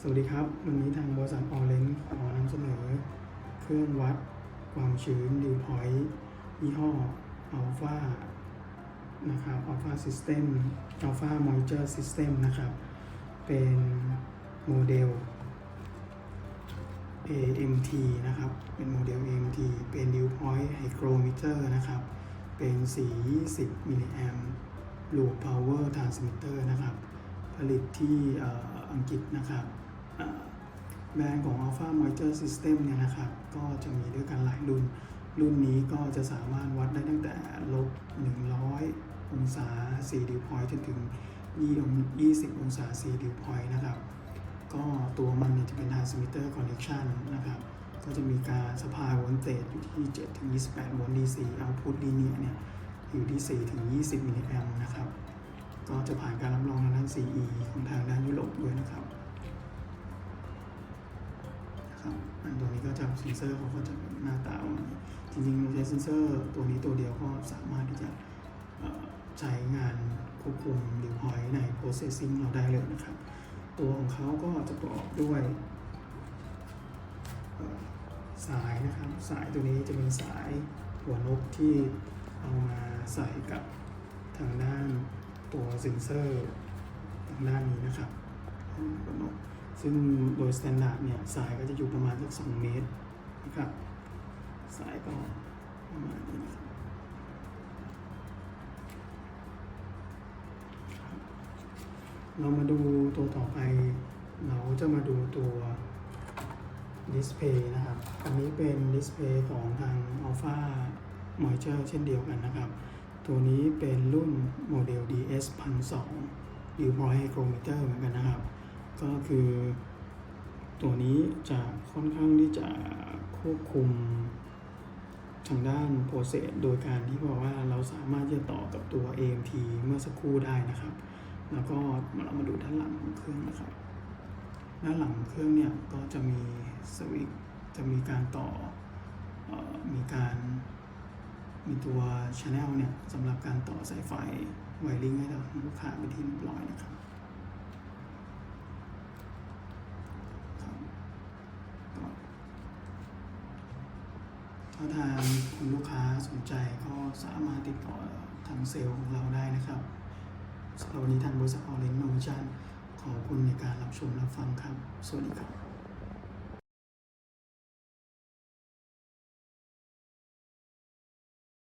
สวัสดีครับ วันนี้ทางบริษัทออเรนขอนำเสนอ เครื่องวัดความชื้นดิวพอยต์ยี่ห้อ Alpha นะครับ Alpha System Alpha Moisture System นะครับ เป็นโมเดล AMT นะครับ เป็นโมเดล AMT เป็น Dew Point Hygrometer นะครับ เป็นสี20มิลลิแอม Low Power Transmitter นะครับ ผลิตที่อังกฤษนะครับ แบรนด์ของ Alpha Moisture System เนี่ยนะครับ ก็จะมีด้วยกันหลายรุ่น รุ่นนี้ก็จะสามารถวัดได้ตั้งแต่ลบ 100 องศา4 dew point จนถึง 20 องศา4 dew point นะครับ ก็ตัวมันเนี่ยจะเป็น transmitter connection นะครับ ก็จะมีการ supply voltage อยู่ที่ 7 ถึง 28 โวลต์ DC output linear เนี่ยอยู่ที่ 4 ถึง 20 มิลลิแอมป์นะครับ ก็จะผ่านการรับรองทางด้าน CE ของทางด้านยุโรปด้วยนะครับ ก็จะเซนเซอร์เขาก็จะหน้าตาประมาณนี้จริงๆเราใช้เซนเซอร์ตัวนี้ตัวเดียวก็สามารถที่จะใช้งานควบคุมดิวพอยต์ใน processing เราได้เลยนะครับ ตัวของเขาก็จะประกอบด้วยสายนะครับ สายตัวนี้จะเป็นสายหัวนกที่เอามาใส่กับทางด้านตัวเซนเซอร์ทางด้านนี้นะครับหัวนก ซึ่งโดยสแตนดาร์ดเนี่ยสายก็จะอยู่ประมาณสัก2เมตรนะครับสายก็ประมาณนี้นะครับเรามาดูตัวต่อไป เราจะมาดูตัวดิสเพย์นะครับ อันนี้เป็นดิสเพย์ของทาง Alpha Moisture เช่นเดียวกันนะครับ ตัวนี้เป็นรุ่นโมเดล DS 1002 Dew Point Hygrometer เหมือนกันนะครับ ก็คือตัวนี้จะค่อนข้างที่จะควบคุมทางด้านโปรเซสโดยการที่บอกว่าเราสามารถจะต่อกับตัว AMT เมื่อสักครู่ได้นะครับ แล้วก็เรามาดูด้านหลังของเครื่องนะครับ ด้านหลังเครื่องเนี่ยก็จะมีสวิตช์จะมีการต่ออมีการมีตัวช n แนลเนี่ยสำหรับการต่อสายไฟไวริงให้เราลูกค้าไปที่เรียบร้อยนะครับก็ ถ้าทางคุณลูกค้าสนใจก็สามารถติดต่อทางเซลล์ของเราได้นะครับสำหรับวันนี้ทางบริษัทออเรนโนชั่นขอบคุณในการรับชมรับฟังครับ สวัสดีครับ